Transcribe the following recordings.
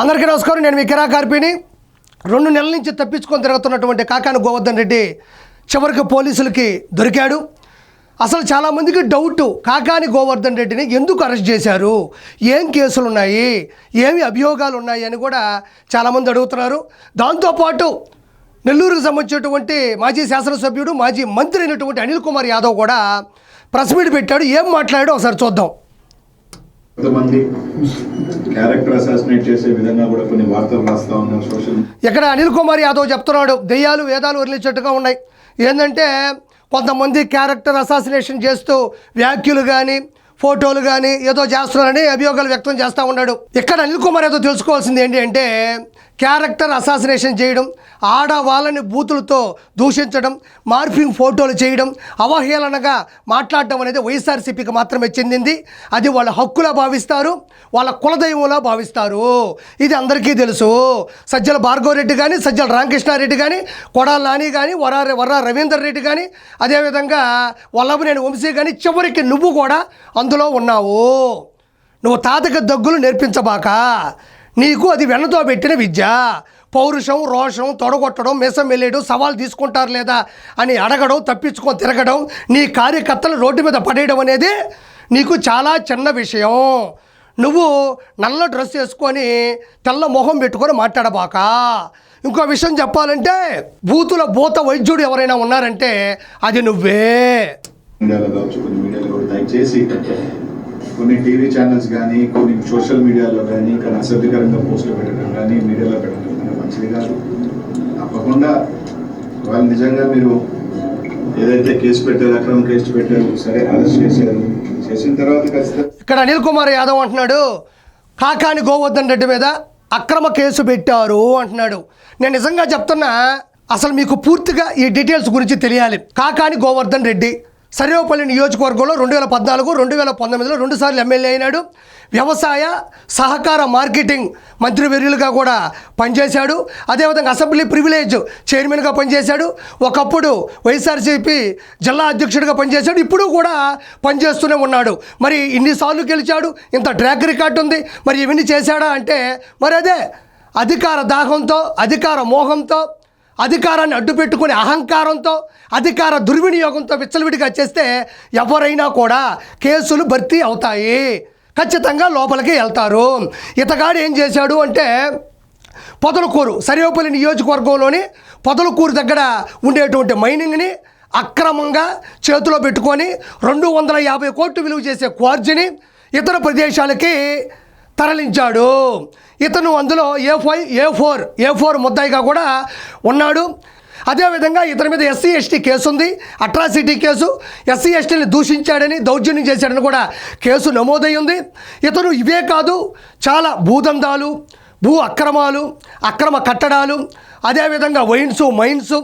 అందరికీ నమస్కారం. నేను మీ కిరా కార్పిని రెండు నెలల నుంచి తప్పించుకొని తిరుగుతున్నటువంటి కాకాని గోవర్ధన్ రెడ్డి చివరికి పోలీసులకి దొరికాడు. అసలు చాలామందికి డౌట్ కాకాని గోవర్ధన్ రెడ్డిని ఎందుకు అరెస్ట్ చేశారు? ఏం కేసులు ఉన్నాయి ఏమి అభియోగాలు ఉన్నాయి అని కూడా చాలామంది అడుగుతున్నారు. దాంతోపాటు నెల్లూరుకు సంబంధించినటువంటి మాజీ శాసనసభ్యుడు మాజీ మంత్రి అయినటువంటి అనిల్ కుమార్ యాదవ్ కూడా ప్రెస్ మీట్ పెట్టాడు. ఏం మాట్లాడాడో ఒకసారి చూద్దాం. కొంతమంది క్యారెక్టర్ అసాసినేట్ చేసే విధంగా కూడా కొన్ని వార్తలు రాస్తా ఉన్నారు సోషల్ ఇక్కడ అనిల్ కుమార్ యాదవ్ చెప్తున్నాడు దెయ్యాలు వేదాలు వదిలించట్టుగా ఉన్నాయి. ఏంటంటే కొంతమంది క్యారెక్టర్ అసాసినేషన్ చేస్తూ వ్యాఖ్యలు కానీ ఫోటోలు కానీ ఏదో చేస్తున్నారని అభియోగాలు వ్యక్తం చేస్తూ ఉన్నాడు. ఇక్కడ అనిల్ కుమార్ ఏదో తెలుసుకోవాల్సింది ఏంటి అంటే క్యారెక్టర్ అసాసినేషన్ చేయడం ఆడవాళ్ళని బూతులతో దూషించడం మార్ఫింగ్ ఫోటోలు చేయడం అవహేళనగా మాట్లాడడం అనేది వైఎస్ఆర్సీపీకి మాత్రమే చెందింది. అది వాళ్ళ హక్కులా భావిస్తారు వాళ్ళ కులదైవంలా భావిస్తారు. ఇది అందరికీ తెలుసు. సజ్జల భార్గవరెడ్డి కానీ సజ్జల రామకృష్ణారెడ్డి కానీ కొడాల నాని కానీ వరా వర్రా రవీందర్ రెడ్డి కానీ అదేవిధంగా వల్లభనేని వంశీ కానీ చివరికి నువ్వు కూడా అందులో ఉన్నావు. నువ్వు తాతకి దగ్గులు నేర్పించబాక నీకు అది వెన్నతో పెట్టిన విద్య. పౌరుషం రోషం తొడగొట్టడం మీసం వెళ్ళేయడం సవాల్ తీసుకుంటారు లేదా అని అడగడం తప్పించుకొని తిరగడం నీ కార్యకర్తలు రోడ్డు మీద పడేయడం అనేది నీకు చాలా చిన్న విషయం. నువ్వు నల్ల డ్రెస్ వేసుకొని తెల్ల మొహం పెట్టుకొని మాట్లాడబాక. ఇంకో విషయం చెప్పాలంటే బూతుల భూత వైద్యుడు ఎవరైనా ఉన్నారంటే అది నువ్వే. దయచేసి కొన్ని టీవీ ఛానల్స్ కానీ కొన్ని సోషల్ మీడియాలో కానీ కానీ అసభ్యకరంగా పోస్టులు పెట్టడం కానీ మీడియాలో పెట్టడం కానీ మంచిది కాదు. తప్పకుండా వాళ్ళు నిజంగా మీరు ఏదైతే కేసు పెట్టారు అక్రమం కేసు పెట్టారు సరే అరెస్ట్ చేశారు. చేసిన తర్వాత ఖచ్చితంగా ఇక్కడ అనిల్ కుమార్ యాదవ్ అంటున్నాడు కాకాని గోవర్ధన్ రెడ్డి మీద అక్రమ కేసు పెట్టారు అంటున్నాడు. నేను నిజంగా చెప్తున్నా అసలు మీకు పూర్తిగా ఈ డీటెయిల్స్ గురించి తెలియాలి. కాకాని గోవర్ధన్ రెడ్డి సర్వేపల్లి నియోజకవర్గంలో రెండు వేల పద్నాలుగు రెండు వేల పంతొమ్మిదిలో రెండుసార్లు ఎమ్మెల్యే అయినాడు. వ్యవసాయ సహకార మార్కెటింగ్ మంత్రివర్యులుగా కూడా పనిచేశాడు. అదేవిధంగా అసెంబ్లీ ప్రివిలేజ్ చైర్మన్గా పనిచేశాడు. ఒకప్పుడు వైఎస్ఆర్సీపీ జిల్లా అధ్యక్షుడిగా పనిచేశాడు. ఇప్పుడు కూడా పనిచేస్తూనే ఉన్నాడు. మరి ఇన్నిసార్లు గెలిచాడు? ఇంత ట్రాక్ రికార్డు ఉంది. మరి ఇవన్నీ చేశాడా అంటే మరి అదే అధికార దాహంతో అధికార మోహంతో అధికారాన్ని అడ్డుపెట్టుకుని అహంకారంతో అధికార దుర్వినియోగంతో విచ్చలవిడిగా చేస్తే ఎవరైనా కూడా కేసులు భర్తీ అవుతాయి. ఖచ్చితంగా లోపలికి వెళ్తారు. ఇతగాడు ఏం చేశాడు అంటే పొదలకూరు సరివపల్లి నియోజకవర్గంలోని పొదలకూరు దగ్గర ఉండేటువంటి మైనింగ్ని అక్రమంగా చేతిలో పెట్టుకొని రెండు వందల యాభై కోట్లు విలువ చేసే క్వార్జిని ఇతర ప్రదేశాలకి తరలించాడు. ఇతను అందులో A five A four A four ముద్దాయిగా కూడా ఉన్నాడు. అదేవిధంగా ఇతని మీద ఎస్సీ ఎస్టీ కేసు ఉంది. Atrocity case. ఎస్సీ ఎస్టీని దూషించాడని దౌర్జన్యం చేశాడని కూడా కేసు నమోదై ఉంది. ఇతను ఇవే కాదు చాలా భూదందాలు భూ అక్రమాలు అక్రమ కట్టడాలు అదేవిధంగా వైన్స్ మైన్స్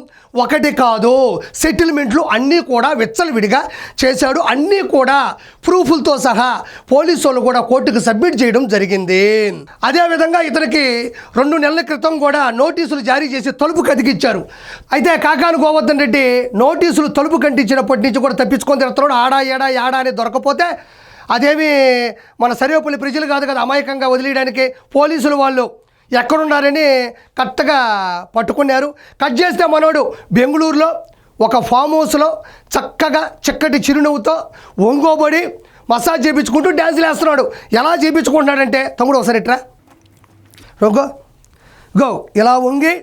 ఒకటి కాదు. సెటిల్మెంట్లు అన్నీ కూడా విచ్చలవిడిగా చేశాడు. అన్నీ కూడా ప్రూఫ్లతో సహా పోలీసు వాళ్ళు కూడా కోర్టుకు సబ్మిట్ చేయడం జరిగింది. అదేవిధంగా ఇతనికి రెండు నెలల క్రితం కూడా నోటీసులు జారీ చేసి తలుపు కదిగిచ్చారు అయితే కాకాను గోవర్ధన్ రెడ్డి నోటీసులు తలుపు కంటించినప్పటి నుంచి కూడా తప్పించుకొని తిరుగుతున్నాడు. ఆడా ఏడా ఏడా అని దొరకపోతే అదేమి మన సర్వేపల్లి ప్రజలు కాదు కదా అమాయకంగా వదిలేయడానికి పోలీసులు వాళ్ళు ఎక్కడున్నారని కరెక్ట్గా పట్టుకున్నారు. కట్ చేస్తే మనోడు బెంగళూరులో ఒక ఫామ్ హౌస్లో చక్కగా చక్కటి చిరునవ్వుతో ఒంగోబడి మసాజ్ చేయించుకుంటూ డ్యాన్సులు వేస్తున్నాడు. ఎలా చేయించుకుంటున్నాడంటే తమ్ముడు ఒకసారి ఇట్రా. రోగో గో. ఇలా వంగి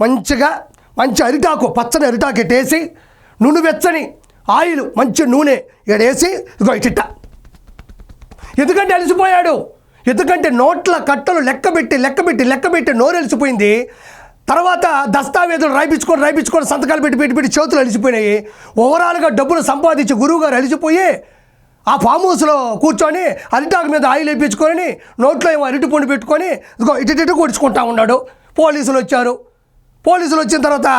మంచిగా మంచి అరిటాకు పచ్చని అరిటాకు ఎట్టేసి నూనె వెచ్చని ఆయిల్ మంచి నూనె ఇక్కడేసి ఇగో ఇట్ట ఎందుకంటే అలసిపోయాడు. ఎందుకంటే నోట్ల కట్టలు లెక్కబెట్టి లెక్కబెట్టి లెక్కబెట్టి నోరు అలసిపోయింది తర్వాత దస్తావేజులు రాయించుకొని రాయించుకొని సంతకాలు పెట్టి పెట్టి పెట్టి చేతులు అలిసిపోయినాయి. ఓవరాల్గా డబ్బులు సంపాదించి గురువు గారు అలిసిపోయి ఆ ఫామ్ హౌస్లో కూర్చొని అరిటాకు మీద ఆయిల్ వేయించుకొని నోట్లో ఏమో అరటి పండు పెట్టుకొని ఇదిగో ఇటు ఇటు కొడుచుకుంటా ఉన్నాడు. పోలీసులు వచ్చారు. పోలీసులు వచ్చిన తర్వాత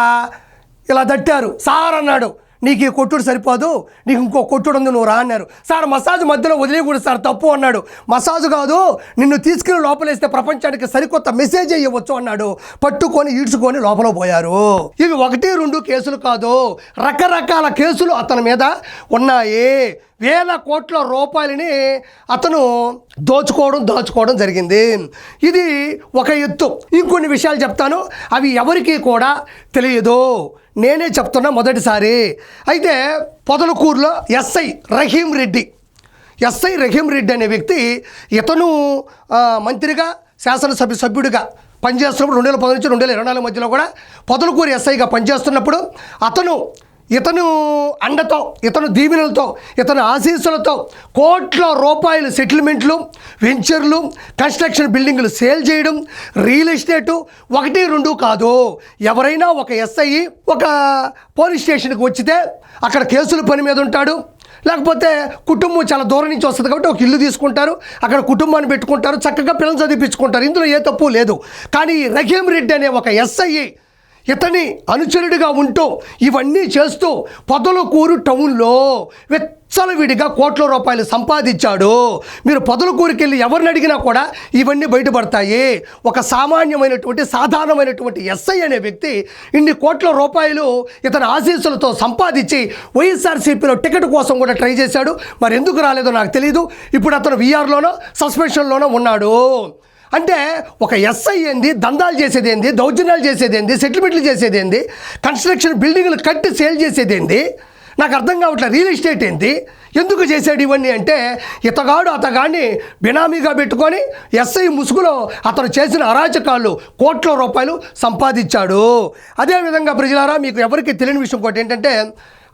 ఇలా తట్టారు. సార్ అన్నాడు నీకు ఈ కొట్టుడు సరిపోదు నీకు ఇంకో కొట్టుడు ఉంది నువ్వు రా అన్నారు. సార్ మసాజ్ మధ్యలో వదిలేయకూడదు సార్ తప్పు అన్నాడు. మసాజ్ కాదు నిన్ను తీసుకెళ్ళి లోపలేస్తే ప్రపంచానికి సరికొత్త మెసేజ్ ఇవ్వచ్చు అన్నాడు. పట్టుకొని ఈడ్చుకొని లోపల పోయారు. ఇవి ఒకటి రెండు కేసులు కాదు. రకరకాల కేసులు అతని మీద ఉన్నాయి. వేల కోట్ల రూపాయలని అతను దోచుకోవడం దాచుకోవడం జరిగింది. ఇది ఒక ఎత్తు. ఇంకొన్ని విషయాలు చెప్తాను. అవి ఎవరికీ కూడా తెలియదు. నేనే చెప్తున్నా మొదటిసారి. అయితే పొదలకూరులో ఎస్ఐ రహీం రెడ్డి ఎస్ఐ రహీం రెడ్డి అనే వ్యక్తి ఇతను మంత్రిగా శాసనసభ్య సభ్యుడిగా పనిచేస్తున్నప్పుడు రెండు వేల పది నుంచి రెండు వేల ఇరవై నాలుగు మధ్యలో కూడా పొదలకూరు ఎస్ఐగా పనిచేస్తున్నప్పుడు అతను ఇతను అండతో ఇతను దీవెనలతో ఇతను ఆశీస్సులతో కోట్ల రూపాయల సెటిల్మెంట్లు వెంచర్లు కన్స్ట్రక్షన్ బిల్డింగ్లు సేల్ చేయడం రియల్ ఎస్టేటు ఒకటి రెండు కాదు. ఎవరైనా ఒక ఎస్ఐ ఒక పోలీస్ స్టేషన్కి వచ్చితే అక్కడ కేసుల పని మీద ఉంటాడు. లేకపోతే కుటుంబం చాలా దూరం నుంచి వస్తుంది కాబట్టి ఒక ఇల్లు తీసుకుంటారు అక్కడ కుటుంబాన్ని పెట్టుకుంటారు చక్కగా పిల్లలు చదివించుకుంటారు. ఇందులో ఏ తప్పు లేదు. కానీ రహీం రెడ్డి అనే ఒక ఎస్ఐ ఇతని అనుచరుడిగా ఉంటూ ఇవన్నీ చేస్తూ పొదలకూరు టౌన్లో విచ్చలవిడిగా కోట్ల రూపాయలు సంపాదించాడు. మీరు పొదలకూరుకి వెళ్ళి ఎవరిని అడిగినా కూడా ఇవన్నీ బయటపడతాయి. ఒక సామాన్యమైనటువంటి సాధారణమైనటువంటి ఎస్ఐ అనే వ్యక్తి ఇన్ని కోట్ల రూపాయలు ఇతని ఆశీస్సులతో సంపాదించి వైఎస్ఆర్సీపీలో టికెట్ కోసం కూడా ట్రై చేశాడు. మరి ఎందుకు రాలేదో నాకు తెలియదు ఇప్పుడు అతను వీఆర్లోనో సస్పెన్షన్లోనో ఉన్నాడు. అంటే ఒక ఎస్ఐ ఏంది దందాలు చేసేది ఏంది దౌర్జన్యాలు చేసేది ఏంది సెటిల్మెంట్లు చేసేది ఏంది కన్స్ట్రక్షన్ బిల్డింగ్లు కట్టి సేల్ చేసేది ఏంది నాకు అర్థం కావట్లేదు రియల్ ఎస్టేట్ ఏంటి ఎందుకు చేశాడు ఇవన్నీ అంటే ఇతగాడు అతగాడిని బినామీగా పెట్టుకొని ఎస్ఐ ముసుగులో అతను చేసిన అరాచకాలు కోట్ల రూపాయలు సంపాదించాడు. అదేవిధంగా ప్రజలారా మీకు ఎవరికి తెలియని విషయం ఒకటి ఏంటంటే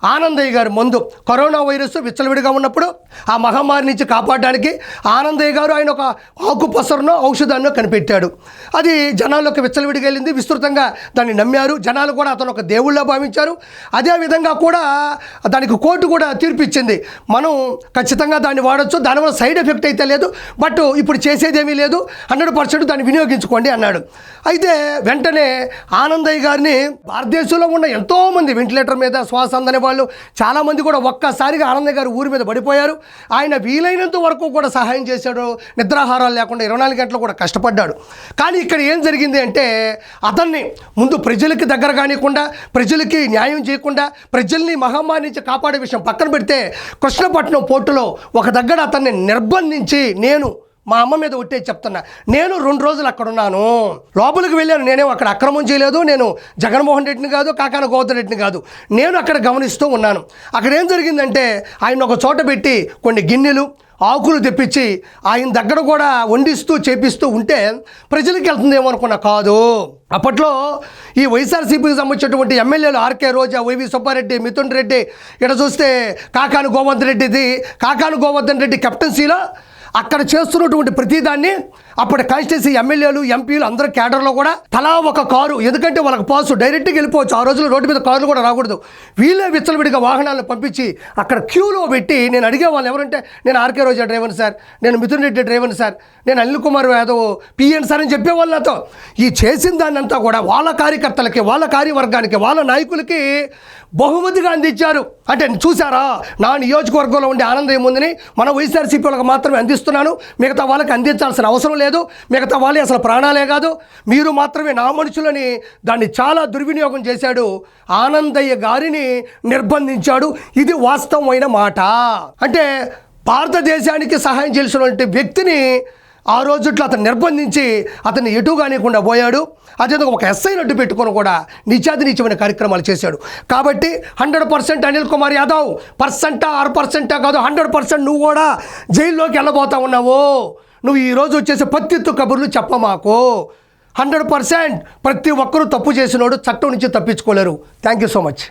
ఆనందయ్య గారు ముందు కరోనా వైరస్ విచ్చలవిడిగా ఉన్నప్పుడు ఆ మహమ్మారి నుంచి కాపాడడానికి ఆనందయ్య గారు ఆయన ఒక ఆకుపసరునో ఔషధాన్నో కనిపెట్టాడు. అది జనాల్లోకి విచ్చలవిడిగా వెళ్ళింది. విస్తృతంగా దాన్ని నమ్మారు. జనాలు కూడా అతను ఒక దేవుళ్ళ భావించారు. అదే విధంగా కూడా దానికి కోర్టు కూడా తీర్పు ఇచ్చింది. మనం ఖచ్చితంగా దాన్ని వాడచ్చు. దానివల్ల సైడ్ ఎఫెక్ట్ అయితే లేదు. బట్ ఇప్పుడు చేసేదేమీ లేదు. హండ్రెడ్ పర్సెంట్ దాన్ని వినియోగించుకోండి అన్నాడు. అయితే వెంటనే ఆనందయ్య గారిని భారతదేశంలో ఉన్న ఎంతోమంది వెంటిలేటర్ మీద శ్వాస అందని వాళ్ళు చాలామంది కూడా ఒక్కసారిగా ఆనంద గారు ఊరి మీద పడిపోయారు. ఆయన వీలైనంత వరకు కూడా సహాయం చేశాడు. నిద్రాహారాలు లేకుండా ఇరవై నాలుగు గంటలు కూడా కష్టపడ్డాడు. కానీ ఇక్కడ ఏం జరిగింది అంటే అతన్ని ముందు ప్రజలకి దగ్గర కానికుండా ప్రజలకి న్యాయం చేయకుండా ప్రజల్ని మహమ్మారి నుంచి కాపాడే విషయం పక్కన పెడితే కృష్ణపట్నం పోర్టులో ఒక దగ్గర అతన్ని నిర్బంధించి నేను మా అమ్మ మీద ఒట్టే చెప్తున్నా. నేను రెండు రోజులు అక్కడ ఉన్నాను లోపలికి వెళ్ళాను. నేనేం అక్కడ అక్రమం చేయలేదు. నేను జగన్మోహన్ రెడ్డిని కాదు కాకాన గోవర్ధన్ రెడ్డిని కాదు. నేను అక్కడ గమనిస్తూ ఉన్నాను. అక్కడ ఏం జరిగిందంటే ఆయన ఒక చోట పెట్టి కొన్ని గిన్నెలు ఆకులు తెప్పించి ఆయన దగ్గర కూడా వండిస్తూ చేపిస్తూ ఉంటే ప్రజలకు వెళ్తుందేమో అనుకున్నా కాదు. అప్పట్లో ఈ వైఎస్ఆర్సీపీకి సంబంధించినటువంటి ఎమ్మెల్యేలు ఆర్కే రోజా వైవి సుబ్బారెడ్డి మిథున్ రెడ్డి ఇక్కడ చూస్తే కాకాను గోవర్ధన్ రెడ్డిది కాకాను గోవర్ధన్ రెడ్డి కెప్టెన్సీలో అక్కడ చేస్తున్నటువంటి ప్రతిదాన్ని అప్పటి కాన్స్టిట్యూన్సీ ఎమ్మెల్యేలు ఎంపీలు అందరూ కేడర్లో కూడా తలా ఒక కారు ఎందుకంటే వాళ్ళకి పాసు డైరెక్ట్గా వెళ్ళిపోవచ్చు. ఆ రోజుల్లో రోడ్డు మీద కార్లు కూడా రాకూడదు. వీళ్ళే విచ్చలవిడిగా వాహనాలను పంపించి అక్కడ క్యూలో పెట్టి నేను అడిగే వాళ్ళు ఎవరంటే నేను ఆర్కే రోజా డ్రైవర్ సార్ నేను మిథున్ రెడ్డి డ్రైవర్ సార్ నేను అనిల్ కుమార్ యాదవ్ పిఎన్ సార్ అని చెప్పేవాళ్ళు నాతో. ఈ చేసిన దాన్ని అంతా కూడా వాళ్ళ కార్యకర్తలకి వాళ్ళ కార్యవర్గానికి వాళ్ళ నాయకులకి బహుమతిగా అందించారు. అంటే చూసారా నా నియోజకవర్గంలో ఉండే ఆనందం ఏముందని మన వైఎస్ఆర్సీపీ వాళ్ళకి మాత్రమే ఇస్తున్నాను మిగతా వాళ్ళకి అందించాల్సిన అవసరం లేదు. మిగతా వాళ్ళే అసలు ప్రాణాలే కాదు. మీరు మాత్రమే నా మనుషులని దాన్ని చాలా దుర్వినియోగం చేశాడు. ఆనందయ్య గారిని నిర్బంధించాడు. ఇది వాస్తవమైన మాట. అంటే భారతదేశానికి సహాయం చేసినటువంటి వ్యక్తిని ఆ రోజుట్లో అతను నిర్బంధించి అతన్ని ఎటు పోయాడు. అదేవిధంగా ఒక ఎస్ఐ నడ్డు పెట్టుకొని కూడా నిత్యాధినిత్యమైన కార్యక్రమాలు చేశాడు. కాబట్టి హండ్రెడ్ పర్సెంట్ అనిల్ కుమార్ యాదవ్ పర్సెంటా ఆరు పర్సెంటా కాదు హండ్రెడ్ పర్సెంట్ నువ్వు కూడా జైల్లోకి వెళ్ళబోతా ఉన్నావు. నువ్వు ఈరోజు వచ్చేసి పత్తిత్తు కబుర్లు చెప్ప మాకు. హండ్రెడ్ పర్సెంట్ ప్రతి ఒక్కరూ తప్పు చేసినోడు చట్టం నుంచి తప్పించుకోలేరు. Thank you so much.